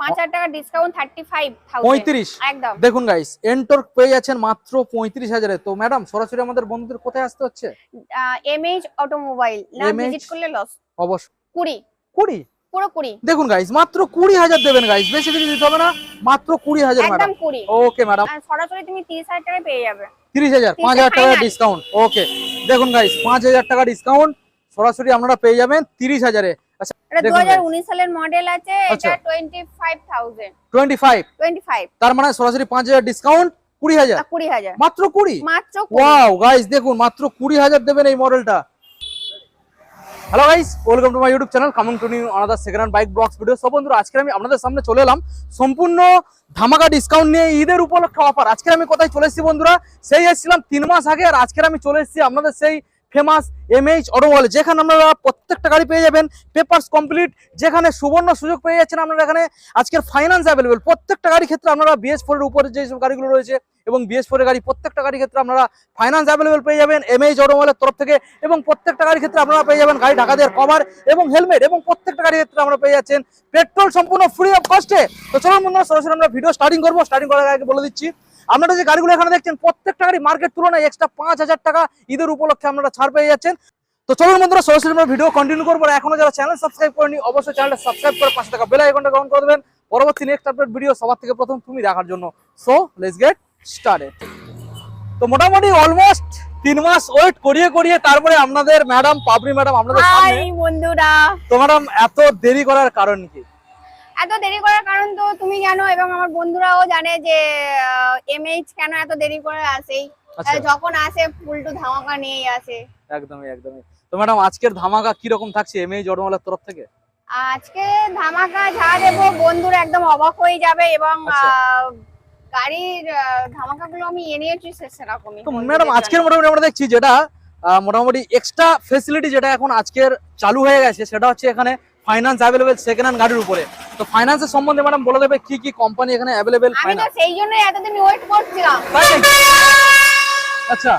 পাঁচ হাজার টাকা ডিসকাউন্ট একদম। দেখুন গাইস পেয়ে যাচ্ছেন মাত্র তো ম্যাডাম সরাসরি আমাদের বন্ধুদের কোথায় আসতে হচ্ছে? এমএইচ অটোমোবাইল না ভিজিট করলে লস পুরো দেখুন গাইস মাত্র দেবেন গাইস বেশি কিছু দিতে হবে না মাত্র ম্যাডাম ওকে ম্যাডাম সরাসরি তুমি তিরিশ হাজার টাকায় পেয়ে যাবে। টাকা ডিসকাউন্ট ওকে দেখুন গাইস পাঁচ হাজার টাকা ডিসকাউন্ট সরাসরি আপনারা পেয়ে যাবেন তিরিশ হাজারে। আচ্ছা এটা দু দেখুন হাজার guys, উনিশ সালের মডেল আছে আচ্ছা। এটা twenty five thousand twenty five twenty five তার মানে সরাসরি পাঁচ হাজার ডিসকাউন্ট কুড়ি হাজার? মাত্র কুড়ি? মাত্র ওয়াও গাইস দেখুন মাত্র কুড়ি দেবেন এই মডেলটা hello guys welcome to my YouTube channel coming to new another second hand bike blogs video সব বন্ধুরা আজকে আমি আপনাদের সামনে চলে এলাম সম্পূর্ণ ধামাকা ডিসকাউন্ট নিয়ে ঈদের উপলক্ষে অফার আজকে আমি কোথায় চলে এসেছি বন্ধুরা? সেই এসেছিলাম তিন মাস আগে আর আজকে আমি চলে এসেছি আপনাদের সেই ফেমাস এমএইচ অটোমোবাইল যেখানে আপনারা প্রত্যেকটা গাড়ি পেয়ে যাবেন পেপারস কমপ্লিট যেখানে সুবর্ণ সুযোগ পেয়ে যাচ্ছেন আপনারা এখানে, আজকের ফাইন্যান্স অ্যাভেলেবেল প্রত্যেকটা গাড়ির ক্ষেত্রে আপনারা বিএস ফোর এর উপরে যে সব গাড়িগুলো রয়েছে এবং বিএস ফোর এর গাড়ি, প্রত্যেকটা গাড়ির ক্ষেত্রে আপনারা ফাইন্যান্স অ্যাভেলেবেল পেয়ে যাবেন এমএইচ অটোমোবাইলের তরফ থেকে এবং প্রত্যেকটা গাড়ির ক্ষেত্রে আপনারা পেয়ে যাবেন গাড়ি ঢাকা দেওয়ার কভার এবং হেলমেট এবং প্রত্যেকটা গাড়ির ক্ষেত্রে আমরা পেয়ে যাচ্ছেন পেট্রোল সম্পূর্ণ ফ্রি অফ কস্টে তো চলুন বন্ধুরা, সরাসরি আমরা ভিডিও স্টার্টিং করব। স্টার্টিং করার আগে বলে দিচ্ছি আপনারা যে গাড়িগুলো এখানে দেখছেন প্রত্যেকটা গাড়ি মার্কেট তুলনায় এক্সট্রা পাঁচ হাজার টাকা ঈদের উপলক্ষে আপনারা ছাড় পেয়ে যাচ্ছেন। তো চলুন বন্ধুরা সরাসরি আমরা ভিডিও কন্টিনিউ করব এখনও যারা চ্যানেল সাবস্ক্রাইব করেনি অবশ্যই চ্যানেলটা সাবস্ক্রাইব করে পাশে থাকা বেল আইকনটা গ্রহণ করে দেবেন। পরবর্তী নেক্সট আপডেট ভিডিও সবার থেকে প্রথম তুমি দেখার জন্য। সো লেটস গেট স্টার্টেড তো মোটামুটি অলমোস্ট তিন মাস ওয়েট করিয়ে করিয়ে তারপরে আপনাদের ম্যাডাম পাবরি ম্যাডাম আপনাদের সামনে। বন্ধুরা। তো ম্যাডাম এত দেরি করার কারণ কি? এত দেরি করার কারণ তো তুমি জানো এবং আমার বন্ধুরাও জানে যে এমএইচ কেন এত দেরি করে আসেই আচ্ছা। যখন আসে ফুলটু ধামাকা নিয়েই আসে। একদমই একদমই। তো ম্যাডাম আজকের ধামাকা কি রকম থাকছে এমএই জটমালার তরফ থেকে? আজকে ধামাকা যা দেবো বন্ধুরা একদম অবাক হয়ে যাবে এবং আচ্ছা। গাড়ির ধামাকাগুলো আমি এনেছি সে- সেরকমই। তো ম্যাডাম আজকের মোটামুটি আমরা দেখছি যেটা মোটামুটি এক্সট্রা ফেসিলিটি যেটা এখন আজকের চালু হয়ে গেছে সেটা হচ্ছে এখানে ফাইন্যান্স অ্যাভেলেবেল সেকেন্ড হ্যান্ড গাড়ির উপরে। তো ফাইন্যান্সের সম্বন্ধে ম্যাডাম বলে দেবে কি কি কোম্পানি এখানে অ্যাভেলেবেল আমি তো সেই জন্য এতদিন ওয়েট করছিলাম। আচ্ছা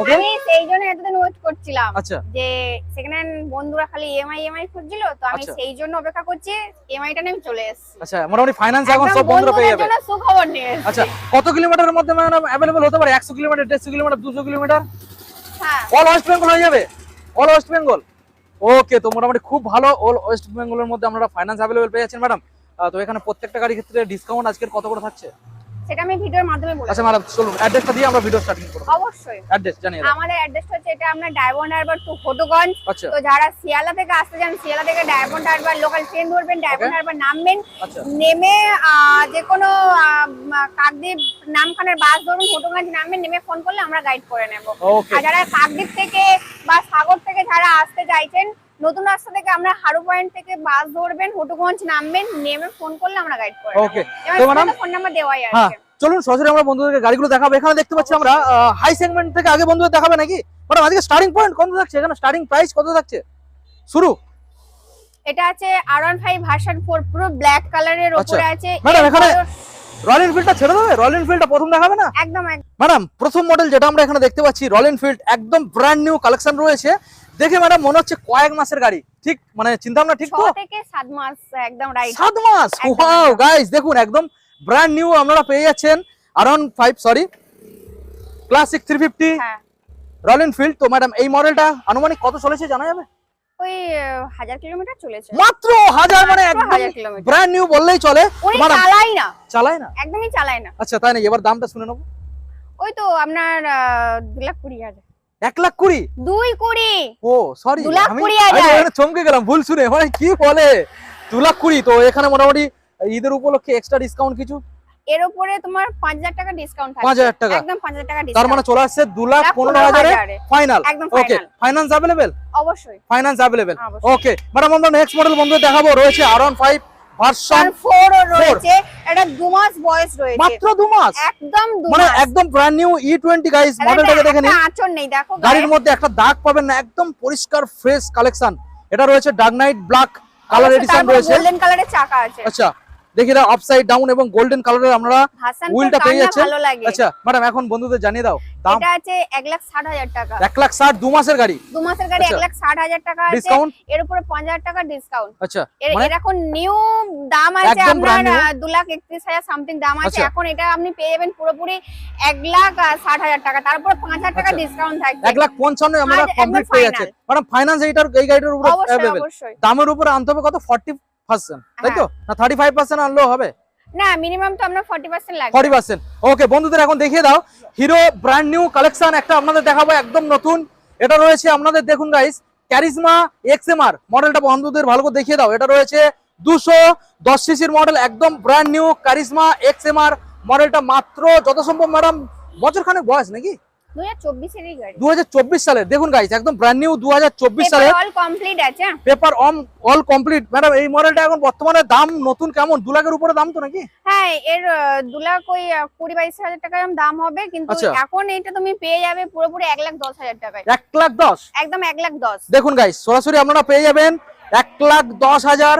ওকে আমি সেই জন্য এতদিন ওয়েট করছিলাম আচ্ছা। যে সেকেন্ড হ্যান্ড বন্ধুরা খালি ইএমআই ইএমআই খুঁজছিল তো আমি আচ্ছা। সেই জন্য অপেক্ষা করছি ইএমআইটা নিয়ে আমি চলে এসেছি। আচ্ছা মোটামুটি ফাইন্যান্স এখন সব বন্ধুরা পেয়ে যাবে। সুখবর নিয়ে আচ্ছা কত কিলোমিটারের মধ্যে ম্যাডাম অ্যাভেলেবল হতে পারে? একশো কিলোমিটার দেড়শো কিলোমিটার দুশো কিলোমিটার? হ্যাঁ। অল ওয়েস্ট বেঙ্গল হয়ে যাবে? অল ওয়েস্ট বেঙ্গল ওকে তো মোটামুটি খুব ভালো। অল ওয়েস্ট বেঙ্গলের মধ্যে আপনারা ফাইন্যান্স অ্যাভেলেবেল পেয়ে যাচ্ছেন ম্যাডাম তো এখানে প্রত্যেকটা গাড়ির ক্ষেত্রে ডিসকাউন্ট আজকের কত করে থাকছে? সেটা আমি ভিডিওর মাধ্যমে বলব আচ্ছা ম্যাডাম চলুন অ্যাড্রেসটা দিয়ে আমরা ভিডিও স্টার্টিং করব। অবশ্যই। অ্যাড্রেস জানিয়ে দাও। আমাদের অ্যাড্রেস হচ্ছে এটা আমরা ডায়মন্ড হারবার টু ফটোগঞ্জ তো যারা শিয়ালা থেকে আসতে চান শিয়ালা থেকে ডায়মন্ড হারবার লোকাল ট্রেন ধরবেন ডায়মন্ড হারবার নামবেন। আচ্ছা। নেমে যে কোনো কাকদ্বীপ নামখানের বাস ধরুন ফটোগঞ্জ নামবেন নেমে ফোন করলে আমরা গাইড করে নেব। আর যারা কাকদ্বীপ থেকে বা সাগর থেকে যারা আসতে চাইছেন নতুন রাস্তা থেকে আমরা হারু পয়েন্ট থেকে বাস ধরবেন হটুগঞ্জ নামবেন নেমে ফোন করলে আমরা গাইড করে Okay. তো madam- ফোন নাম্বার দেওয়াই হ্যাঁ আছে চলুন সরাসরি আমরা বন্ধুদেরকে গাড়িগুলো দেখাবো। এখানে দেখতে পাচ্ছি আমরা হাই সেগমেন্ট থেকে আগে বন্ধুদের দেখাবে নাকি? ম্যাডাম আজকে স্টার্টিং পয়েন্ট কত থাকছে? এখানে স্টার্টিং প্রাইস কত থাকছে? শুরু। এটা আছে আর ওয়ান ফাইভ ভার্সন ফোর পুরো ব্ল্যাক কালারের আচ্ছা। ওপরে আছে। এর এখানে- রয়্যাল এনফিল্ডটা ছেড়ে দেবে? রয়্যাল এনফিল্ডটা প্রথম দেখাবে না? একদম একদম। ম্যাডাম প্রথম মডেল যেটা আমরা এখানে দেখতে পাচ্ছি রয়্যাল এনফিল্ড একদম ব্র্যান্ড নিউ কালেকশন রয়েছে। দেখে ম্যাডাম মনে হচ্ছে কয়েক মাসের গাড়ি। ঠিক? মানে চিন্তা ভাবনা ঠিক তো? থেকে মাস একদম রাইট মাস? ওয়াও গাইস দেখুন একদম ব্র্যান্ড নিউ আপনারা পেয়ে যাচ্ছেন। Around five sorry classic three fifty হ্যাঁ। রয়্যাল এনফিল্ড তো ম্যাডাম এই মডেলটা আনুমানিক কত চলেছে জানা যাবে? ওই কিলোমিটার চলেছে। মাত্র মানে একদম ব্র্যান্ড নিউ বললেই চলে। চালাই না। চালায় না? একদমই চালায় না। আচ্ছা তাই না এবার দামটা শুনে নেব। ওই তো আপনার দু লাখ কুড়ি হাজার। এক লাখ কুড়ি? দুই কুড়ি। ও সরি আমি চমকে গেলাম ভুল শুনে। মানে কি বলে? দু লাখ কুড়ি তো এখানে মোটামুটি ঈদের উপলক্ষে এক্সট্রা ডিসকাউন্ট কিছু? এর উপরে তোমার 5000 টাকা ডিসকাউন্ট টাকা। মানে চলে আসছে লাখ ফাইনাল ওকে অবশ্যই। ওকে নেক্সট মডেল বন্ধু দেখাবো। রয়েছে আর ফাইভ মাত্র একদম মানে একদম গাইস e দেখে গাড়ির মধ্যে একটা দাগ পাবেন না একদম পরিষ্কার ফ্রেশ কালেকশন এটা রয়েছে নাইট ব্ল্যাক কালার এডিশন রয়েছে। চাকা আছে। আচ্ছা দেখি দাও আপসাইড ডাউন এবং গোল্ডেন কালারের আমরা হুইলটা পেয়ে লাগে। আচ্ছা ম্যাডাম এখন বন্ধুদের জানিয়ে দাও দাম? এটা আছে এক লাখ ষাট হাজার টাকা। এক লাখ ষাট দু মাসের গাড়ি? দু মাসের গাড়ি আচ্ছা। এক লাখ ষাট হাজার টাকা আছে। ডিসকাউন্ট এর উপরে পাঁচ হাজার টাকা ডিসকাউন্ট আচ্ছা এর মানে এখন নিউ দাম আছে আপনার brand new। আহ, দু লাখ একত্রিশ হাজার সামথিং দাম আছে। আচ্ছা। এখন এটা আপনি পেয়ে যাবেন পুরোপুরি এক লাখ আহ, ষাট হাজার টাকা। তারপর পাঁচ হাজার টাকা আচ্ছা। ডিসকাউন্ট থাকবে। এক লাখ পঞ্চান্ন আমরা কমপ্লিট পেয়ে যাচ্ছে। ম্যাডাম ফাইন্যান্স এইটার এই গাড়িটার উপরে অবশ্যই দামের উপরে আনতে হবে কত? ফর্টি পার্সেন্ট তাই তো হ্যাঁ। না থার্টি ফাইভ পার্সেন্ট হবে? না মিনিমাম তো আপনার ফর্টি পার্সেন্ট লাগবে। ফর্টি পার্সেন্ট ওকে বন্ধুদের এখন দেখিয়ে দাও। হিরো ব্র্যান্ড নিউ কালেকশন একটা আপনাদের দেখাবো একদম নতুন। এটা রয়েছে আপনাদের দেখুন গাইস ক্যারিজমা এক্সএমআর মডেলটা বন্ধুদের ভালো করে দেখিয়ে দাও। এটা রয়েছে দুশো দশ সিসির মডেল একদম ব্র্যান্ড নিউ এক্সএমআর মডেলটা মাত্র যত সম্ভব ম্যাডাম বছর খানেক বয়স নাকি? দু হাজার চব্বিশেরই গাড়ি। দেখুন গাইস একদম ব্র্যান্ড নিউ সালে। অল কমপ্লিট আছে। Paper on all complete madam এই মডেলটা এখন বর্তমানে দাম নতুন কেমন? লাখের উপরে দাম তো নাকি? হ্যাঁ এর লাখ ওই আহ, কুড়ি বাইশ হাজার টাকা দাম হবে কিন্তু আচ্ছা। এখন এটা তুমি পেয়ে যাবে পুরোপুরি এক লাখ দশ হাজার টাকায়। লাখ দশ? একদম এক লাখ দশ। দেখুন গাইস সরাসরি আপনারা পেয়ে যাবেন এক লাখ দশ হাজার।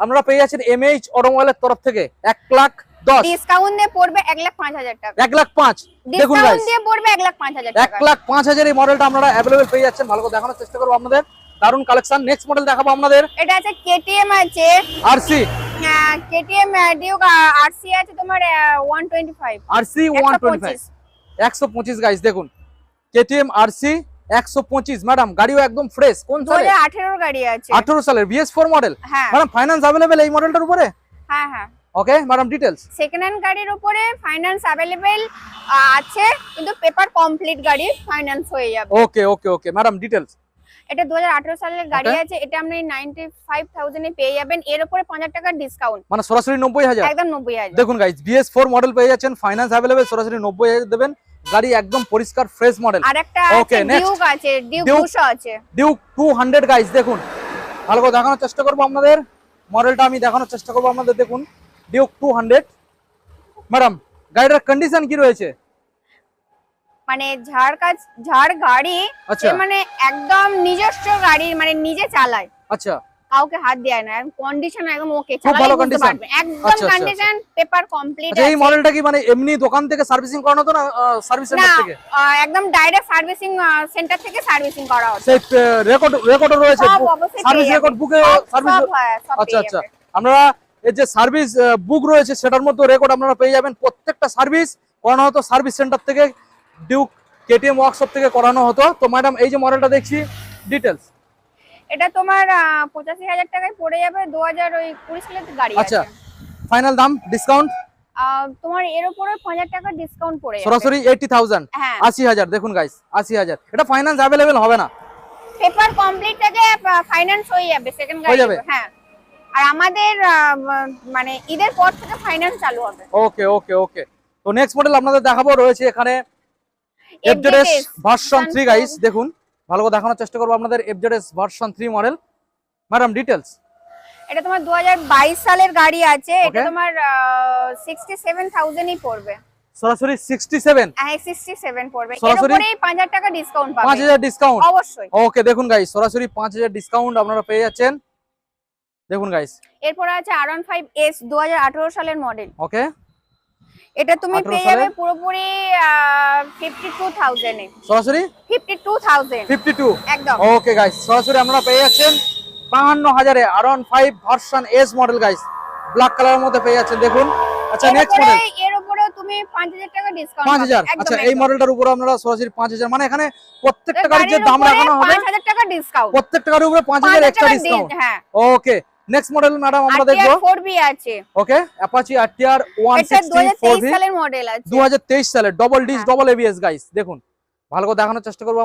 আপনারা পেয়ে যাচ্ছেন এমএইচ অটোমোবাইলের তরফ থেকে। এক লাখ দশ। ডিসকাউন্ট দিয়ে পড়বে এক লাখ পাঁচ হাজার টাকা। এক লাখ পাঁচ। দেখুন দিয়ে পড়বে এক লাখ পাঁচ হাজার এক লাখ পাঁচ হাজার এই মডেলটা আপনারা অ্যাভেলেবেল পেয়ে যাচ্ছেন। ভালো করে দেখানোর চেষ্টা করব আপনাদের। দারুণ কালেকশন নেক্সট মডেল দেখাবো আপনাদের। এটা আছে কেটিএম আছে। আরসি কেটিএম ডিউক আরসি আছে তোমার one twenty five RC one twenty five একশো পঁচিশ গাইস দেখুন। কেটিএম আরসি একশো পঁচিশ। ম্যাডাম গাড়িও একদম ফ্রেশ কোন সালে? হাজার আঠেরোর গাড়ি আছে। আঠারো সালের বিএস ফোর মডেল হ্যাঁ। ম্যাডাম ফাইন্যান্স অ্যাভেলেবেল এই মডেলটার উপরে? হ্যাঁ হ্যাঁ। Okay madam details second hand গাড়ির উপরে ফাইন্যান্স অ্যাভেলেবেল আছে কিন্তু পেপার কমপ্লিট গাড়ি ফাইন্যান্স হয়ে যাবে। ওকে ওকে ওকে ম্যাডাম ডিটেলস এটা দুহাজার আঠেরো সালের গাড়ি আছে এটা আপনি নাইনটি ফাইভ থাউজেন্ডে পেয়ে যাবেন। এর উপরে পাঁচ হাজার টাকার ডিসকাউন্ট মানে সরাসরি নব্বই হাজার? একদম নব্বই হাজার। দেখুন গাইজ বিএস ফোর মডেল পেয়ে যাচ্ছেন ফাইন্যান্স অ্যাভেলেবেল সরাসরি নব্বই হাজার দেবেন। গাড়ি একদম পরিষ্কার ফ্রেশ মডেল আর একটা Okay, আছে next. ডিউক আছে ডিউক Duke। দুশো আছে। ডিউক টু হান্ড্রেড গাইজ দেখুন। ভালো করে দেখানোর চেষ্টা করব আপনাদের। মডেলটা আমি দেখানোর চেষ্টা করব আপনাদের দেখুন। ডিউক টু হান্ড্রেড ম্যাডাম গাড়িটার কন্ডিশন কি রয়েছে? মানে ঝাড় কাজ ঝাড় গাড়ি আচ্ছা। সে মানে একদম নিজস্ব গাড়ি মানে নিজে চালায়। আচ্ছা। কাউকে হাত দেয় না কন্ডিশন একদম ওকে পারবে। একদম কন্ডিশন পেপার কমপ্লিট এই মডেলটা কি মানে এমনি দোকান থেকে সার্ভিসিং করানো তো না সার্ভিস সেন্টার থেকে? একদম ডাইরেক্ট সার্ভিসিং সেন্টার থেকে সার্ভিসিং করা হচ্ছে রেকর্ড রেকর্ডও রয়েছে সার্ভিস রেকর্ড বুকে সার্ভিস আচ্ছা আচ্ছা। আমরা এই যে সার্ভিস বুক রয়েছে সেটার মধ্যে রেকর্ড আপনারা পেয়ে যাবেন। প্রত্যেকটা সার্ভিস করানো হতো সার্ভিস সেন্টার থেকে ডিউক কেটিএম ওয়ার্কশপ থেকে করানো হতো। তো ম্যাডাম এই যে মডেলটা দেখছি ডিটেলস এটা তোমার পঁচাশি হাজার টাকায় পড়ে যাবে দু হাজার ওই কুড়ি সালের গাড়ি আচ্ছা ফাইনাল দাম ডিসকাউন্ট তোমার এর উপরে পাঁচ হাজার টাকা ডিসকাউন্ট পড়ে যাবে। সরাসরি এইটি থাউজেন্ড হ্যাঁ। আশি হাজার দেখুন গাইস আশি হাজার। এটা ফাইন্যান্স অ্যাভেলেবেল হবে না। পেপার কমপ্লিট থেকে ফাইন্যান্স হয়ে যাবে সেকেন্ড গাড়ি? হ্যাঁ। আর আমাদের মানে ঈদের পর থেকে ফাইন্যান্স চালু হবে। ওকে ওকে ওকে তো নেক্সট মডেল আপনাদের দেখাবো রয়েছে এখানে FZS version three Sunflower। Guys দেখুন ভালো করে দেখানোর চেষ্টা করব আপনাদের FZS version three model madam details এটা তোমার দুহাজার বাইশ সালের গাড়ি আছে এটা. তোমার সিক্সটি সেভেন থাউজেন্ডই পড়বে। সরাসরি সিক্সটি সেভেন হ্যাঁ সিক্সটি সেভেন পড়বে। এর পাঁচ হাজার টাকা ডিসকাউন্ট পাঁচ পাবে হাজার ডিসকাউন্ট অবশ্যই। ওকে দেখুন গাইস সরাসরি পাঁচ হাজার ডিসকাউন্ট আপনারা পেয়ে যাচ্ছেন। দেখুন গাইস এরপর আছে আর ওয়ান ফাইভ এস দু সালের মডেল ওকে এটা তুমি 18 পেয়ে যাবে পুরোপুরি ফিফটি টু থাউজেন্ডে সরাসরি? Fifty two thousand fifty two একদম। ওকে গাইস সরাসরি আপনারা পেয়ে যাচ্ছেন বাহান্ন হাজারে আর one five version S model guys black কালারের মধ্যে পেয়ে যাচ্ছেন দেখুন। আচ্ছা এর নেক্সট উপরে মডেল এর উপরে তুমি পাঁচ হাজার টাকা ডিসকাউন্ট পাঁচ হাজার। আচ্ছা এই মডেলটার উপরে আপনারা সরাসরি পাঁচ হাজার। মানে এখানে প্রত্যেকটা গাড়ির যে দাম রাখানো হবে পাঁচ হাজার টাকা ডিসকাউন্ট প্রত্যেকটা গাড়ির উপরে পাঁচ হাজার এক্সট্রা ডিসকাউন্ট হ্যাঁ। ওকে নেক্সট মডেল ম্যাডাম আমরা দেখব। ফোর বি আছে। ওকে অ্যাপাচি আরটিআর 160 এটা দু সিক্সটি ফোর ভি সালের মডেল আছে। দু হাজার তেইশ সালে double disc double ABS guys দেখুন। ভালো করে দেখানোর চেষ্টা করব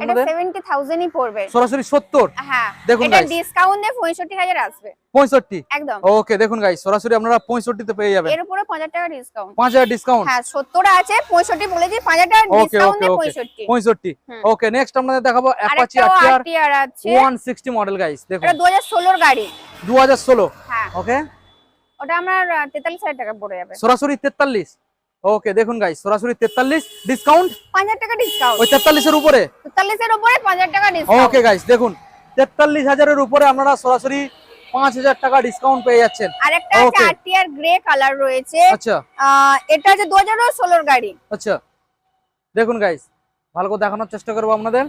পড়বে। সরাসরি সত্তর? হ্যাঁ দেখুন এটা ডিসকাউন্ট দিয়ে পঁয়ষট্টি হাজার আসবে। পঁয়ষট্টি? একদম। ওকে দেখুন সরাসরি আপনারা পঁয়ষট্টিতে পেয়ে যাবেন। এর উপরে টাকা ডিসকাউন্ট ডিসকাউন্ট হ্যাঁ সত্তর আছে পঁয়ষট্টি বলেছি পাঁচ হাজার টাকা ওকে ডিসকাউন্ট দিয়ে নেক্সট আপনাদের দেখাবো অ্যাপাচি আরটিআর আরটিআর আছে। ওয়ান সিক্সটি মডেল গাইস দেখুন। এটা দু হাজার ষোলোর গাড়ি। দু হাজার ষোলো। হ্যাঁ। ওকে ওটা আমার তেতাল্লিশ হাজার টাকা পড়ে যাবে। সরাসরি তেতাল্লিশ। ওকে দেখুন গাইস সরাসরি তেতাল্লিশ ডিসকাউন্ট পাঁচ হাজার টাকা ডিসকাউন্ট ওই তেতাল্লিশের উপরে? তেতাল্লিশের উপরে পাঁচ হাজার টাকা ডিসকাউন্ট ওকে গাইস দেখুন তেতাল্লিশ হাজারের উপরে আপনারা সরাসরি পাঁচ হাজার টাকা ডিসকাউন্ট পেয়ে যাচ্ছেন। আর একটা আছে. আরটিআর গ্রে কালার রয়েছে। আচ্ছা। এটা দু হাজার ষোলোর গাড়ি। আচ্ছা। দেখুন গাইস ভালো করে দেখানোর চেষ্টা করব আপনাদের।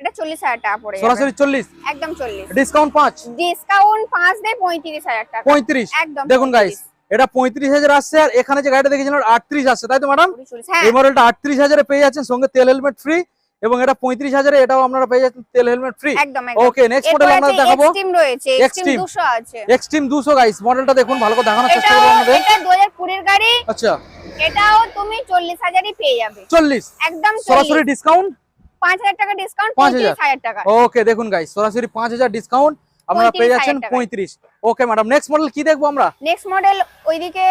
এটা চল্লিশ হাজার টাকা পড়ে সরাসরি চল্লিশ? একদম চল্লিশ। ডিসকাউন্ট পাঁচ? ডিসকাউন্ট পাঁচ দেয় পঁয়ত্রিশ হাজার টাকা। পঁয়ত্রিশ? একদম দেখুন গাইস এটা পঁয়ত্রিশ হাজার আসছে আর এখানে যে গাড়িটা দেখেছিলেন আটত্রিশ আসছে তাই তো ম্যাডাম 35, এই মডেলটা আটত্রিশ হাজারে পেয়ে যাচ্ছেন সঙ্গে তেল হেলমেট ফ্রি এবং এটা পঁয়ত্রিশ হাজারে এটাও আপনারা পেয়ে যাচ্ছেন তেল helmet free okay next model আমরা দেখাবো। Extreme extreme Xtreme। 200 আছে। এক্সট্রিম দুশো গাইস মডেলটা দেখুন ভালো করে দেখানোর চেষ্টা করব আপনাদের। এটা 2020 এর গাড়ি। আচ্ছা। এটাও তুমি 40 হাজারই পেয়ে যাবে। চল্লিশ। একদম সরাসরি ডিসকাউন্ট 5000 টাকা ডিসকাউন্ট 5,000 35000 টাকা। ওকে দেখুন গাইস সরাসরি পাঁচ হাজার ডিসকাউন্ট আপনারা পেয়ে যাচ্ছেন টাকায়। পঁয়ত্রিশ। ওকে ম্যাডাম নেক্সট মডেল কি দেখব আমরা? নেক্সট মডেল ওইদিকে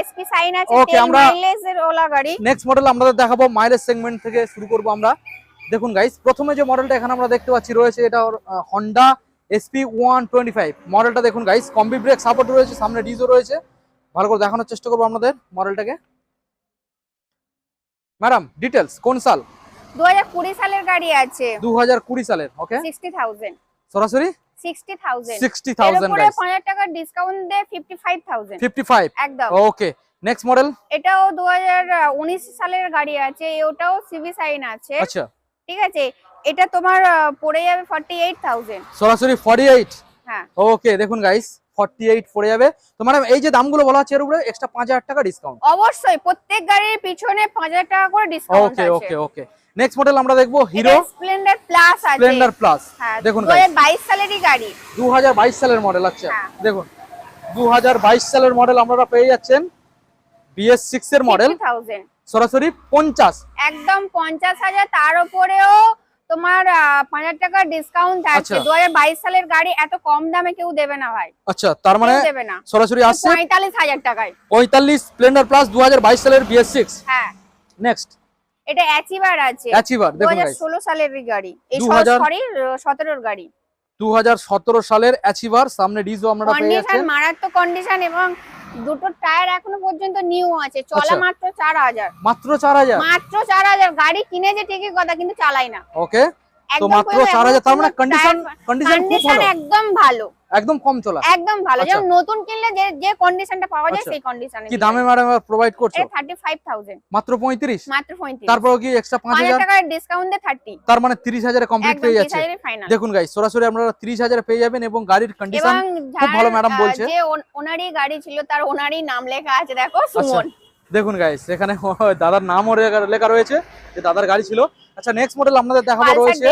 এসপি সাইন আছে 10 আমরা- মাইলেজ এর ওলা গাড়ি। নেক্সট মডেল আমরা দেখাবো মাইলেজ সেগমেন্ট থেকে শুরু করব আমরা। দেখুন গাইস প্রথমে যে মডেলটা এখানে আমরা দেখতে পাচ্ছি রয়েছে এটা Honda SP one twenty five মডেলটা দেখুন গাইস কম্বি ব্রেক সাপোর্ট রয়েছে সামনে ডিজো রয়েছে। ভালো করে দেখানোর চেষ্টা করব আপনাদের মডেলটাকে ম্যাডাম ডিটেলস কোন সাল? 2020 সালের গাড়ি আছে। দু হাজার কুড়ি সালের ওকে 60000 সরাসরি? 60000 সিক্সটি এর থাউজেন্ড উপরে গাইস 5000 টাকা ডিসকাউন্ট দেয় 55000 ফিফটি ফাইভ একদম। ওকে নেক্সট মডেল এটাও 2019 সালের গাড়ি আছে ওটাও সিভি সাইন আছে। আচ্ছা। ঠিক আছে? এটা তোমার পড়ে যাবে 48000 সরাসরি ফর্টি এইট হ্যাঁ। ওকে দেখুন গাইস ফর্টি এইট পড়ে যাবে। তো ম্যাডাম এই যে দামগুলো বলা হচ্ছে এর উপরে এক্সট্রা পাঁচ হাজার টাকা ডিসকাউন্ট অবশ্যই প্রত্যেক গাড়ির পিছনে 5000 টাকা করে discount okay okay okay next model আমরা দেখব হিরো স্প্লেন্ডার প্লাস আছে। স্প্লেন্ডার প্লাস হ্যাঁ দেখুন 2022 সালেরই গাড়ি। দু হাজার বাইশ সালের মডেল আচ্ছা। হ্যাঁ। দেখুন দু হাজার বাইশ সালের মডেল আপনারা পেয়ে যাচ্ছেন বিএস সিক্স এর মডেল 50000 সরাসরি পঞ্চাশ। একদম 50000 তার উপরেও তোমার পাঁচ হাজার টাকা ডিসকাউন্ট আছে আচ্ছা। 2022 সালের গাড়ি এত কম দামে কেউ দেবে না ভাই। আচ্ছা তার মানে দেবে না। সরাসরি আসছে পঁয়তাল্লিশ হাজার টাকায়। পঁয়তাল্লিশ স্প্লেন্ডার প্লাস দু হাজার বাইশ সালের বিএস সিক্স হ্যাঁ। নেক্সট এটা অ্যাচিভার আছে। অ্যাচিভার দেখুন হাজার গাইস ষোলো সালের গাড়ি। এই 2000 সরি সতেরোর গাড়ি। দু হাজার সতেরো সালের অ্যাচিভার সামনে ডিজো আমরা পেয়ে কন্ডিশন মারাত্মক কন্ডিশন এবং দুটো টায়ার এখনও পর্যন্ত নিউ আছে। চলা আচ্ছা। মাত্র চার হাজার। মাত্র চার হাজার? মাত্র চার হাজার। গাড়ি কিনেছে ঠিকই কথা কিন্তু চালাই না। ওকে তো মাত্র পুরো চার হাজার তার মানে কন্ডিশন কন্ডিশন খুব ভালো। একদম ভালো। একদম কম চলা। একদম ভালো। আচ্ছা। যেমন নতুন কিনলে যে যে কন্ডিশনটা পাওয়া যায় আচ্ছা। সেই কন্ডিশনে কি দামে ম্যাডাম প্রোভাইড করছ? থার্টি ফাইভ থাউজেন্ড মাত্র পঁয়ত্রিশ? মাত্র পঁয়ত্রিশ। তারপর কি এক্সট্রা পাঁচ পাঁচ হাজার হাজার? ডিসকাউন্ট দিয়ে থার্টি তার মানে তিরিশ হাজারে কমপ্লিট তিরিশ যাচ্ছে। দেখুন গাইস সরাসরি আপনারা তিরিশ হাজারে পেয়ে যাবেন এবং গাড়ির কন্ডিশন খুব ভালো ম্যাডাম বলছে। যে ওনারই গাড়ি ছিল তার ওনারই নাম লেখা আছে দেখো আচ্ছা। সুমন। দেখুন গাইস এখানে দাদার নামও লেখা- লেখা রয়েছে যে দাদার গাড়ি ছিল। আচ্ছা নেক্সট মডেল আপনাদের দেখাবো রয়েছে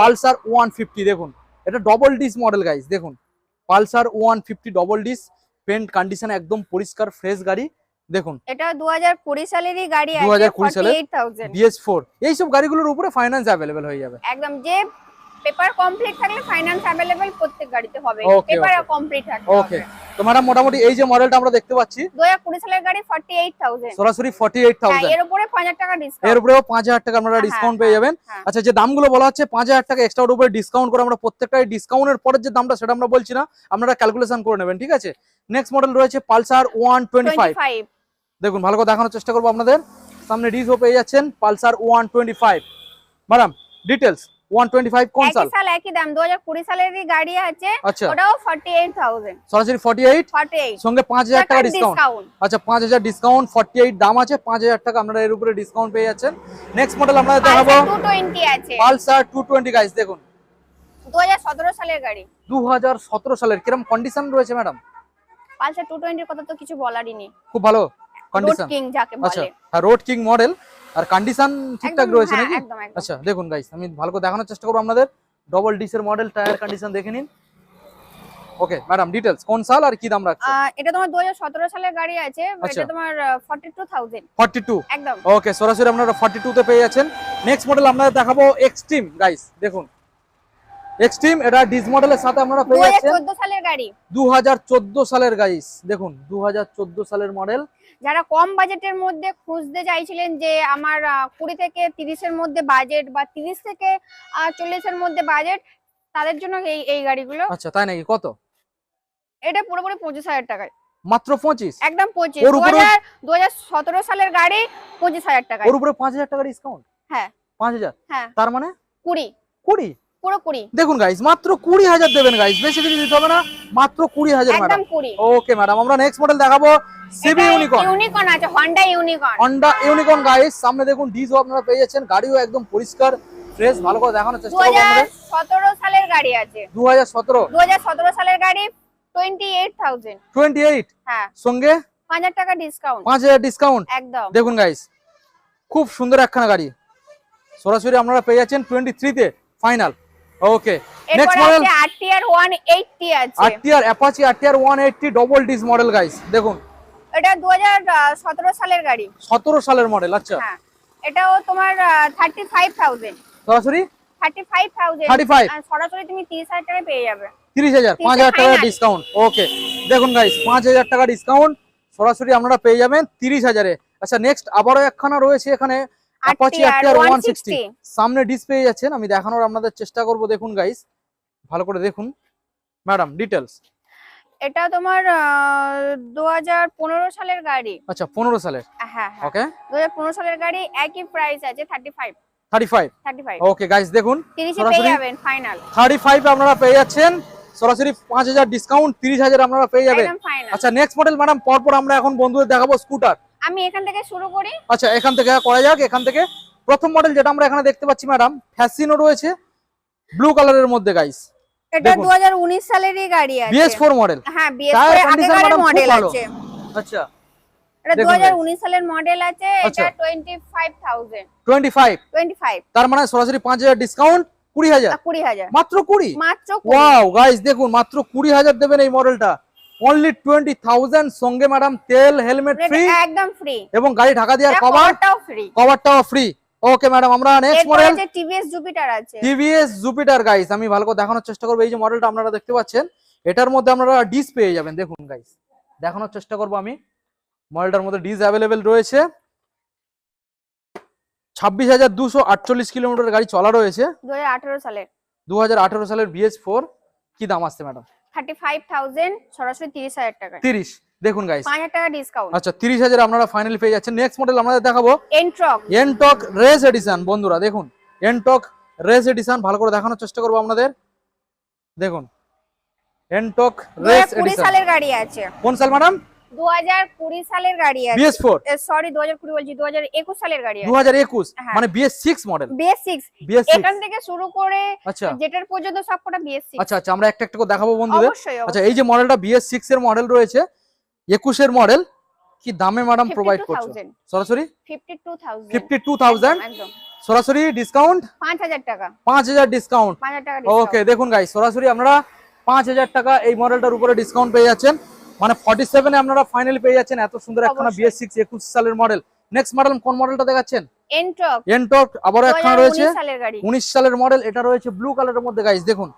পালসার ওয়ান দেখুন। এটা ডবল ডিস মডেল গাইস দেখুন। Pulsar one fifty double disc paint condition একদম পরিষ্কার ফ্রেশ গাড়ি দেখুন। এটা দু হাজার কুড়ি সালেরই গাড়ি আছে 2020 সালের? এইট থাউজেন্ড বিএস ফোর এইসব গাড়িগুলোর উপরে ফাইন্যান্স অ্যাভেলেবেল হয়ে যাবে। একদম যে পেপার কমপ্লিট থাকলে ফাইনান্স अवेलेबल প্রত্যেক গাড়িতে হবে। পেপার কমপ্লিট থাকলে ওকে তো ম্যাডাম মোটামুটি এই যে মডেলটা আমরা দেখতে পাচ্ছি 2020 সালের গাড়ি 48000 সরাসরি 48000 হ্যাঁ, এর উপরে 5000 টাকা ডিসকাউন্ট এর উপরেও 5000 টাকা আপনারা হ্যাঁ, ডিসকাউন্ট হ্যাঁ, পেয়ে যাবেন। আচ্ছা যে দামগুলো বলা হচ্ছে 5000 টাকা এক্সট্রা উপরে ডিসকাউন্ট করে আমরা প্রত্যেকটাই ডিসকাউন্টের পরের যে দামটা সেটা আমরা বলছি না আপনারা ক্যালকুলেশন করে নেবেন ঠিক আছে? নেক্সট মডেল রয়েছে পালসার 125 দেখুন ভালো করে দেখানোর চেষ্টা করব আপনাদের। সামনে ডিসও পেয়ে যাচ্ছেন পালসার 125 ম্যাডাম ডিটেইলস 125 কোন সাল? একই একই দাম 2020 সালেরই গাড়ি আছে আচ্ছা। ওটাও 48000 সরাসরি 48 48 সঙ্গে 5000 টাকা ডিসকাউন্ট আচ্ছা 5000 ডিসকাউন্ট 48 দাম আছে 5000 টাকা আপনারা এর উপরে ডিসকাউন্ট পেয়ে যাচ্ছেন। নেক্সট মডেল আমরা পালসার 220 गाइस দেখুন। 2017 সালের গাড়ি। 2017 সালের কীরকম কন্ডিশন রয়েছে ম্যাডাম পালসার 220 কথা তো কিছু বলারই নেই। খুব ভালো। কন্ডিশন কিং যাকে আচ্ছা বলে। হ্যাঁ রোড কিং মডেল আর কন্ডিশন ঠিকঠাক রয়েছে হ্যাঁ, নাকি? আচ্ছা দেখুন গাইস আমি ভালো করে দেখানোর চেষ্টা করব আপনাদের। ডবল ডিসের মডেল টায়ার কন্ডিশন দেখে নিন। ওকে ম্যাডাম ডিটেলস কোন সাল আর কি দাম রাখছে? এটা তোমার দু হাজার সতেরো সালের গাড়ি আছে আচ্ছা। এটা তোমার forty two thousand forty two একদম। ওকে সরাসরি আপনারা ফর্টি তে পেয়ে যাচ্ছেন। নেক্সট মডেল আপনাদের দেখাবো এক্সট্রিম গাইস দেখুন। এক্সট্রিম এটা ডিস মডেলের সাথে আপনারা পেয়ে যাচ্ছেন। চোদ্দ সালের গাড়ি। দু হাজার চোদ্দ সালের গাইস দেখুন দু হাজার চোদ্দ সালের মডেল যারা কম বাজেটের মধ্যে খুঁজতে চাইছিলেন যে আমার কুড়ি থেকে তিরিশের মধ্যে বাজেট বা তিরিশ থেকে চল্লিশের মধ্যে বাজেট তাদের জন্য এই এই গাড়িগুলো। আচ্ছা তাই নাকি? কত? এটা পুরোপুরি পঁচিশ হাজার টাকায়। মাত্র পঁচিশ? একদম পঁচিশ। দু হাজার দু হাজার সতেরো সালের গাড়ি পঁচিশ হাজার ওর উপরে পাঁচ হাজার টাকা ডিসকাউন্ট হ্যাঁ। পাঁচ হাজার? হ্যাঁ। তার মানে? কুড়ি। কুড়ি? পুরো কুড়ি দেখুন গাইস মাত্র কুড়ি হাজার দেবেন গাইস বেশি কিছু দিতে হবে না মাত্র কুড়ি হাজার ম্যাডাম ওকে ম্যাডাম আমরা নেক্সট মডেল দেখাবো সিবি ইউনিকর্ন ইউনিকর্ন আছে Honda Unicorn Honda Unicorn guys সামনে দেখুন ডিজও আপনারা পেয়ে যাচ্ছেন গাড়িও একদম পরিষ্কার ফ্রেশ ভালো করে দেখানোর চেষ্টা করব আমাদের সতেরো সালের গাড়ি আছে। দু হাজার সতেরো। দু হাজার সতেরো সালের গাড়ি twenty eight thousand twenty eight হ্যাঁ। সঙ্গে? পাঁচ হাজার টাকা ডিসকাউন্ট পাঁচ হাজার ডিসকাউন্ট একদম। দেখুন গাইস খুব সুন্দর একখানা গাড়ি। সরাসরি আপনারা পেয়ে যাচ্ছেন টোয়েন্টি থ্রিতে final okay next model RTR one eighty আছে। RTR Apache RTR one eighty double disc model guys দেখুন। এটা দু হাজার সতেরো সালের গাড়ি। সতেরো সালের মডেল আচ্ছা। হ্যাঁ। এটাও তোমার থার্টি ফাইভ থাউজেন্ড সরাসরি? থার্টি ফাইভ থাউজেন্ড 35 সরাসরি তুমি তিরিশ হাজার টাকায় পেয়ে যাবে। তিরিশ হাজার তিরিশ পাঁচ হাজার টাকা ডিসকাউন্ট ওকে দেখুন গাইস পাঁচ হাজার টাকা ডিসকাউন্ট সরাসরি আপনারা পেয়ে যাবেন তিরিশ হাজারে। আচ্ছা নেক্সট আবারও একখানা রয়েছে এখানে। অ্যাপাচি সিক্সটি 160 সামনে ডিস পেয়ে যাচ্ছেন আমি দেখানোর আপনাদের চেষ্টা করব দেখুন গাইস ভালো করে দেখুন। ম্যাডাম ডিটেলস এটা তোমার দু হাজার পনেরো সালের গাড়ি। আচ্ছা পনেরো সালের। হ্যাঁ হ্যাঁ। ওকে দু হাজার পনেরো সালের গাড়ি একই প্রাইস আছে thirty five thirty five thirty five okay guys দেখুন তিরিশে সরাসরি- পেয়ে যাবেন ফাইনাল থার্টি ফাইভ আপনারা পেয়ে যাচ্ছেন। সরাসরি পাঁচ হাজার ডিসকাউন্ট তিরিশ হাজার আপনারা পেয়ে যাবেন। আচ্ছা নেক্সট মডেল ম্যাডাম পরপর আমরা এখন বন্ধুদের দেখাবো স্কুটার আমি এখান থেকে শুরু করি। আচ্ছা এখান থেকে করা যাক। এখান থেকে প্রথম মডেল যেটা আমরা এখানে দেখতে পাচ্ছি ম্যাডাম ফ্যাসিনো রয়েছে। ব্লু কালারের মধ্যে গাইস এটা দেখুন। দু হাজার উনিশ সালেরই গাড়ি আছে। বিএস ফোর মডেল হ্যাঁ বিএস Tire ফোর condition আগেকার মডেল আছে। আচ্ছা। এটা দু দেখুন হাজার guys। উনিশ সালের মডেল আছে। এটা আচ্ছা। Twenty five thousand twenty five twenty five তার মানে সরাসরি পাঁচ হাজার ডিসকাউন্ট কুড়ি হাজার। কুড়ি হাজার। মাত্র কুড়ি? মাত্র কুড়ি। ওয়াও গাইস দেখুন মাত্র কুড়ি হাজার দেবেন এই মডেলটা অনলি টোয়েন্টি থাউজেন্ড সঙ্গে ম্যাডাম তেল হেলমেট ফ্রি একদম ফ্রি এবং গাড়ি ঢাকা দেওয়ার কভার কভারটাও ফ্রি কভারটাও ফ্রি ওকে ম্যাডাম আমরা নেক্সট মডেল টিভিএস জুপিটার আছে। টিভিএস জুপিটার গাইস আমি ভালো করে দেখানোর চেষ্টা করব। এই যে মডেলটা আপনারা দেখতে পাচ্ছেন এটার মধ্যে আপনারা ডিস পেয়ে যাবেন। দেখুন গাইস দেখানোর চেষ্টা করব আমি। মডেলটার মধ্যে ডিস অ্যাভেলেবেল রয়েছে। ছাব্বিশ হাজার দুশো আটচল্লিশ কিলোমিটার গাড়ি চলা রয়েছে। দু সালের। দু হাজার আঠেরো সালের বিএস ফোর কি দাম আসছে ম্যাডাম থার্টি ফাইভ থাউজেন্ড সরাসরি তিরিশ হাজার টাকায়। তিরিশ। দেখুন গাইস পাঁচ হাজার টাকা ডিসকাউন্ট আচ্ছা তিরিশ হাজার আপনারা ফাইনালি পেয়ে যাচ্ছেন। নেক্সট মডেল আপনাদের দেখাবো। এন্ট্রক এনটক রেস এডিশন বন্ধুরা দেখুন। এনটক রেস এডিশন ভালো করে দেখানোর চেষ্টা করব আপনাদের। দেখুন। এনটক রেস এডিশন সালের গাড়ি আছে। কোন সাল ম্যাডাম দু হাজার কুড়ি সালের গাড়ি আছে। সরি বলছি সালের গাড়ি আছে। হ্যাঁ। মানে মডেল এখান থেকে শুরু করে আচ্ছা। যেটার পর্যন্ত সবকটা আচ্ছা আচ্ছা আমরা একটা একটা করে দেখাবো বন্ধুদের। আচ্ছা এই যে মডেলটা এর মডেল রয়েছে একুশের মডেল কি দামে ম্যাডাম প্রোভাইড করছ? সরাসরি? একদম সরাসরি ডিসকাউন্ট পাঁচ হাজার টাকা। পাঁচ হাজার ডিসকাউন্ট টাকা ওকে দেখুন গাই সরাসরি পাঁচ হাজার টাকা এই মডেলটার উপরে ডিসকাউন্ট পেয়ে যাচ্ছেন। মানে ফর্টি সেভেনে আপনারা ফাইনালি পেয়ে যাচ্ছেন এত সুন্দর একখানা। বিএস সিক্স একুশ সালের মডেল নেক্সট মডেল কোন মডেলটা দেখাচ্ছেন? এনটক আবারও একখানা রয়েছে। উনিশ সালের মডেল এটা রয়েছে ব্লু কালারের মধ্যে গাইস দেখুন।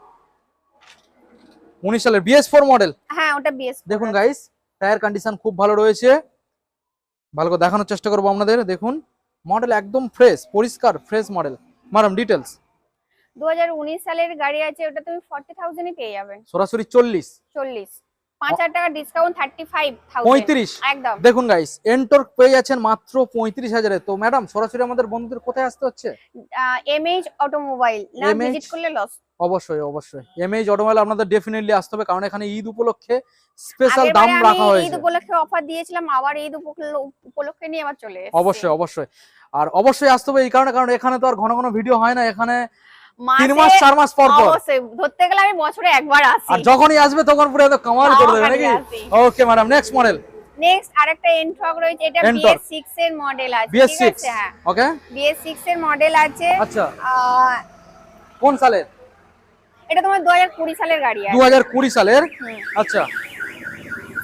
উনিশ সালের বিএস ফোর মডেল হ্যাঁ ওটা বিএস দেখুন গাইস টায়ার কন্ডিশন খুব ভালো রয়েছে। ভালো করে দেখানোর চেষ্টা করব আপনাদের দেখুন। মডেল একদম ফ্রেশ পরিষ্কার ফ্রেশ মডেল ম্যাডাম ডিটেলস দু হাজার উনিশ সালের গাড়ি আছে ওটা তুমি ফর্টি থাউজেন্ডই পেয়ে যাবে সরাসরি চল্লিশ। চল্লিশ। টাকা ডিসকাউন্ট একদম। দেখুন গাইস পেয়ে যাচ্ছেন মাত্র তো ম্যাডাম সরাসরি আমাদের বন্ধুদের কোথায় আসতে হচ্ছে? এমএইচ অটোমোবাইল না ভিজিট করলে লস অবশ্যই অবশ্যই। এমএইচ অটোমোবাইল আপনাদের ডেফিনেটলি আসতে হবে কারণ এখানে ঈদ উপলক্ষে স্পেশাল দাম রাখা ঈদ উপলক্ষে অফার দিয়েছিলাম আবার ঈদ উপল- উপলক্ষে নিয়ে আবার চলে অবশ্যই অবশ্যই। আর অবশ্যই আসতে হবে এই কারণে কারণ এখানে তো আর ঘন ঘন ভিডিও হয় না। এখানে তিন মাস চার মাস পর পর। ধরতে গেলে আমি বছরে একবার আসি। আর যখনই আসবে তখন পুরো একদম কামাল করে দেবে নাকি? Okay madam next model next আরেকটা এন্ট্রক রয়েছে এটা Ntorq। এর মডেল আছে বিএস ঠিক সিক্স আছে? হ্যাঁ। ওকে বিএস এর মডেল আছে। আচ্ছা। কোন সালের? এটা তোমার দু হাজার কুড়ি সালের গাড়ি আছে। হাজার কুড়ি সালের? আচ্ছা।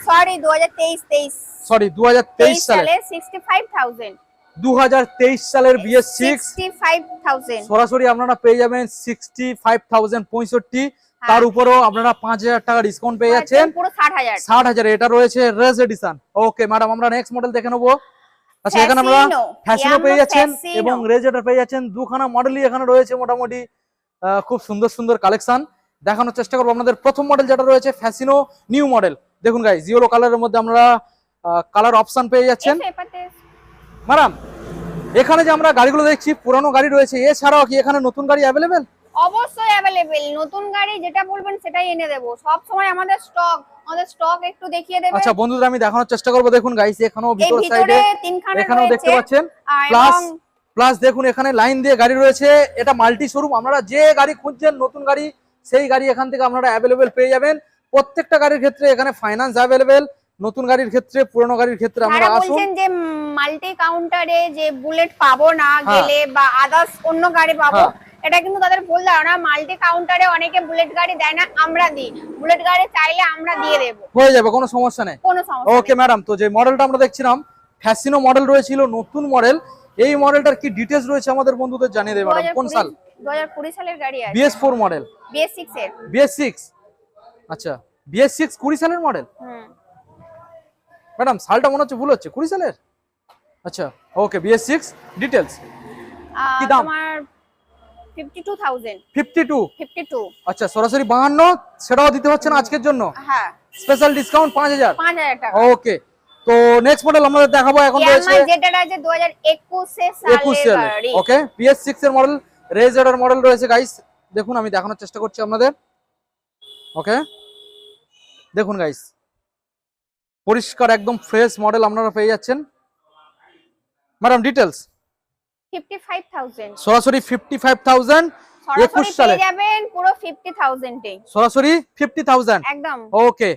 সরি দু হাজার তেইশ তেইশ। সরি দু হাজার তেইশ তেইশ সালের সালে সিক্সটি ফাইভ থাউজেন্ড দু হাজার তেইশ সালের BS six sixty five thousand সরাসরি আপনারা পেয়ে যাবেন সিক্সটি ফাইভ থাউজেন্ড পঁয়ষট্টি। তার উপরেও আপনারা পাঁচ হাজার টাকা ডিসকাউন্ট পেয়ে যাচ্ছেন। পুরো ষাট হাজার। এটা রয়েছে রেস এডিশন ওকে ম্যাডাম আমরা নেক্সট মডেল দেখে নেব। আচ্ছা এখানে আমরা ফ্যাশনও পেয়ে যাচ্ছেন। এবং রেজেটার পেয়ে যাচ্ছেন। দুখানা মডেলই এখানে রয়েছে মোটামুটি খুব সুন্দর সুন্দর কালেকশন দেখানোর চেষ্টা করব আপনাদের। প্রথম মডেল যেটা রয়েছে ফ্যাসিনো নিউ মডেল দেখুন গাইজ ইয়েলো কালারের মধ্যে আমরা কালার অপশন পেয়ে যাচ্ছেন। ম্যাডাম এখানে যে আমরা গাড়িগুলো দেখছি পুরানো গাড়ি রয়েছে এছাড়াও কি এখানে নতুন গাড়ি অ্যাভেলেবেল অবশ্যই অ্যাভেলেবেল নতুন গাড়ি যেটা বলবেন সেটাই এনে দেবো। সব সময় আমাদের স্টক আমাদের স্টক একটু দেখিয়ে দেবে। আচ্ছা বন্ধুদের আমি দেখানোর চেষ্টা করব। দেখুন গাইস এখানেও ভিতর সাইডে এখানেও দেখতে পাচ্ছেন? প্লাস প্লাস দেখুন এখানে লাইন দিয়ে গাড়ি রয়েছে। এটা মাল্টি শোরুম আপনারা যে গাড়ি খুঁজছেন নতুন গাড়ি সেই গাড়ি এখান থেকে আপনারা অ্যাভেলেবেল পেয়ে যাবেন। প্রত্যেকটা গাড়ির ক্ষেত্রে এখানে ফাইন্যান্স অ্যাভেলেবেল নতুন গাড়ির ক্ষেত্রে পুরনো গাড়ির ক্ষেত্রে আপনারা আসুন। যে মাল্টি কাউন্টারে যে বুলেট পাবো না হ্যাঁ। গেলে বা আদার্স অন্য গাড়ি পাবো হ্যাঁ। এটা কিন্তু তাদের ভুল ধারণা। মাল্টি কাউন্টারে অনেকে বুলেট গাড়ি দেয় না আমরা দিই। বুলেট গাড়ি চাইলে আমরা দিয়ে দেবো। হয়ে যাবে কোনো সমস্যা নেই। কোনো সমস্যা ওকে ম্যাডাম তো যে মডেলটা আমরা দেখছিলাম ফ্যাসিনো মডেল রয়েছিল নতুন মডেল এই মডেলটার কি ডিটেলস রয়েছে আমাদের বন্ধুদের জানিয়ে দেবে ম্যাডাম কোন সাল? দু হাজার কুড়ি সালের গাড়ি আছে। BS four model BS six এর। বিএস সিক্স আচ্ছা বিএস সিক্স কুড়ি সালের মডেল হুম। ম্যাডাম সালটা মনে হচ্ছে ভুল হচ্ছে? কুড়ি সালের? আচ্ছা ওকে বিএস সিক্স ডিটেলস কি দাম? আচ্ছা সরাসরি বাহান্ন সেটাও দিতে হচ্ছে না আজকের জন্য? হ্যাঁ। স্পেশাল ডিসকাউন্ট হাজার। টাকা। ওকে তো নেক্সট মডেল আমাদের দেখাবো এখন রয়েছে যেটা আছে সালের ওকে এর মডেল মডেল রয়েছে গাইস দেখুন আমি দেখানোর চেষ্টা করছি আপনাদের। ওকে দেখুন গাইস পরিষ্কার একদম ফ্রেশ মডেল আপনারা পেয়ে যাচ্ছেন। Madam details fifty five thousand সরাসরি ফিফটি ফাইভ থাউজেন্ড একুশ সরাসরি সালে। পেয়ে যাবেন পুরো ফিফটি থাউজেন্ডে সরাসরি ফিফটি থাউজেন্ড একদম। ওকে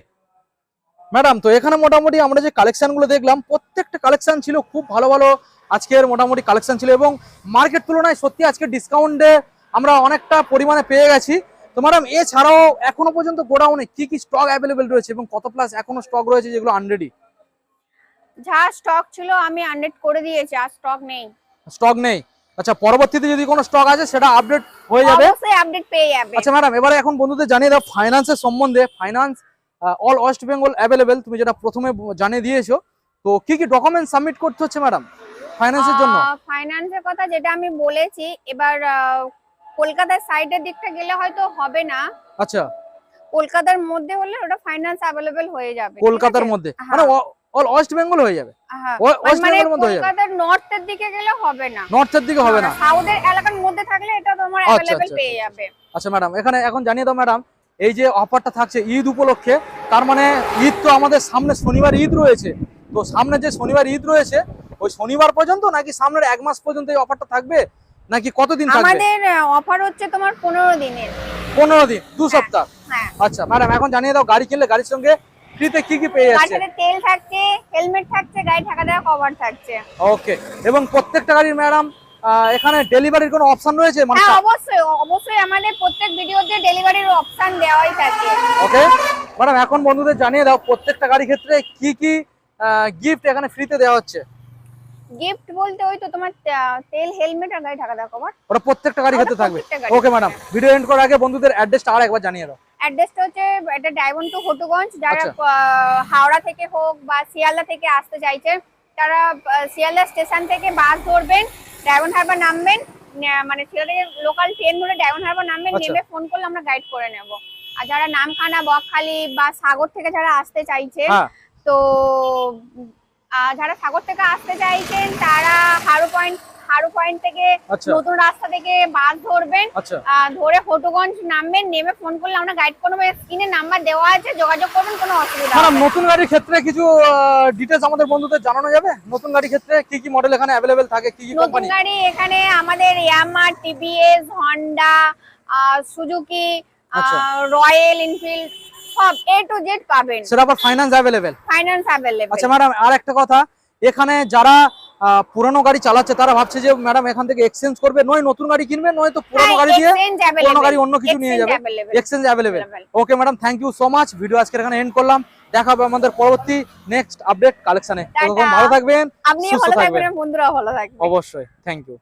ম্যাডাম তো এখানে মোটামুটি আমরা যে কালেকশনগুলো দেখলাম প্রত্যেকটা কালেকশন ছিল খুব ভালো ভালো। আজকের মোটামুটি কালেকশন ছিল এবং মার্কেট তুলনায় সত্যি আজকে ডিসকাউন্টে আমরা অনেকটা পরিমাণে পেয়ে গেছি। তো ম্যাডাম এছাড়াও এখনও পর্যন্ত গোডাউনে কি কি স্টক অ্যাভেলেবেল রয়েছে এবং কত প্লাস এখনও স্টক রয়েছে যেগুলো আনরেডি যা স্টক ছিল আমি আনডেট করে দিয়েছি আর স্টক নেই। স্টক নেই। আচ্ছা পরবর্তীতে যদি কোনো স্টক আছে সেটা আপডেট হয়ে যাবে। অবশ্যই আপডেট পেয়ে যাবে। আচ্ছা ম্যাডাম এবারে এখন বন্ধুদের জানিয়ে দাও ফাইন্যান্সের সম্বন্ধে। Finance all West Bengal available তুমি যেটা প্রথমে জানিয়ে দিয়েছ। তো কি কি ডকুমেন্ট সাবমিট করতে হচ্ছে ম্যাডাম ফাইন্যান্সের জন্য? ফাইন্যান্সের কথা যেটা আমি বলেছি এবার কলকাতার সাইডের দিকটা গেলে হয়তো হবে না। আচ্ছা। কলকাতার মধ্যে হলে ওটা ফাইন্যান্স অ্যাভেলেবেল হয়ে যাবে কলকাতার মধ্যে? হ্যাঁ। মানে অল ওয়েস্ট বেঙ্গল হয়ে যাবে? হ্যাঁ। ওয়েস্ট মানে বেঙ্গলের মধ্যে হয়ে যাবে? কলকাতার নর্থের দিকে গেলে হবে না। নর্থের দিকে হবে না? সাউথের এলাকার মধ্যে থাকলে এটা তোমার আচ্ছা, আচ্ছা, পেয়ে যাবে। আচ্ছা ম্যাডাম এখানে এখন জানিয়ে দাও ম্যাডাম এই যে অফারটা থাকছে ঈদ উপলক্ষে তার মানে ঈদ তো আমাদের সামনে শনিবার ঈদ রয়েছে। তো সামনে যে শনিবার ঈদ রয়েছে ওই শনিবার পর্যন্ত নাকি সামনের এক মাস পর্যন্ত এই অফারটা থাকবে? নাকি কতদিন থাকবে? আমাদের অফার হচ্ছে তোমার পনেরো দিনের। পনেরো দিন দু সপ্তাহ? হ্যাঁ। আচ্ছা ম্যাডাম এখন জানিয়ে দাও গাড়ি কিনলে গাড়ির সঙ্গে ফ্রিতে কি কি পেয়ে যাচ্ছে? গাড়িতে তেল থাকছে হেলমেট থাকছে গাড়ি ঢাকা দেওয়া কভার থাকছে। ওকে এবং প্রত্যেকটা গাড়ির ম্যাডাম এখানে ডেলিভারির কোনো অপশন রয়েছে? মানে হ্যাঁ অবশ্যই অবশ্যই আমাদের প্রত্যেক ভিডিওতে ডেলিভারির অপশন দেওয়াই থাকে। ওকে ম্যাডাম এখন বন্ধুদের জানিয়ে দাও প্রত্যেকটা গাড়ির ক্ষেত্রে কি কি গিফট এখানে ফ্রিতে দেওয়া হচ্ছে? গিফট বলতে ওই তো তোমার তেল হেলমেট আর গাড়ি ঢাকা দেওয়া কভার ওটা প্রত্যেকটা গাড়ির ক্ষেত্রে থাকবে। ওকে ম্যাডাম ভিডিও এন্ড করার আগে বন্ধুদের অ্যাড্রেসটা আর একবার জানিয়ে দাও। অ্যাড্রেসটা হচ্ছে এটা ডায়মন্ড টু হটুগঞ্জ যারা আচ্ছা। হাওড়া থেকে হোক বা শিয়ালদা থেকে আসতে চাইছে তারা শিয়ালদা স্টেশন থেকে বাস ধরবেন ডায়মন্ড হারবার নামবেন মানে শিয়ালদা লোকাল ট্রেন ধরে ডায়মন্ড হারবার নামবেন আচ্ছা। নেমে ফোন করলে আমরা গাইড করে নেব। আর যারা নামখানা বকখালি বা সাগর থেকে যারা আসতে চাইছেন হ্যাঁ। তো যারা সাগর থেকে আসতে চাইছেন তারা হারু পয়েন্ট হারু পয়েন্ট থেকে আচ্ছা। নতুন রাস্তা থেকে বাস ধরবেন। আচ্ছা। ধরে ফটোগঞ্জ নামবেন নেমে ফোন করলে আমরা গাইড করব। স্ক্রিনে নাম্বার দেওয়া আছে যোগাযোগ করবেন কোনো অসুবিধা না। নতুন গাড়ির ক্ষেত্রে কিছু ডিটেলস আমাদের বন্ধুদের জানানো যাবে? নতুন গাড়ির ক্ষেত্রে কি কি মডেল এখানে অ্যাভেলেবেল থাকে কি কি নতুন কোম্পানি গাড়ি এখানে আমাদের Yamaha TVS Honda Suzuki. Royal Enfield সব এ টু জেড পাবেন। সেটা আবার ফাইন্যান্স অ্যাভেলেবেল ফাইন্যান্স অ্যাভেলেবল আচ্ছা ম্যাডাম আর একটা কথা। এখানে যারা পুরানো গাড়ি চালাচ্ছে তারা ভাবছে যে ম্যাডাম এখান থেকে এক্সচেঞ্জ করবে। নয় নতুন গাড়ি কিনবে নয় তো পুরানো গাড়ি দিয়ে পুরানো গাড়ি অন্য কিছু নিয়ে যাবে। Exchange available okay madam thank you so much video আজকের এখানে এন্ড করলাম। দেখা হবে আমাদের পরবর্তী নেক্সট আপডেট কালেকশনে। ততক্ষণ ভালো থাকবেন সুস্থ। থাকবেন বন্ধুরা ভালো থাকবেন। অবশ্যই থ্যাংক ইউ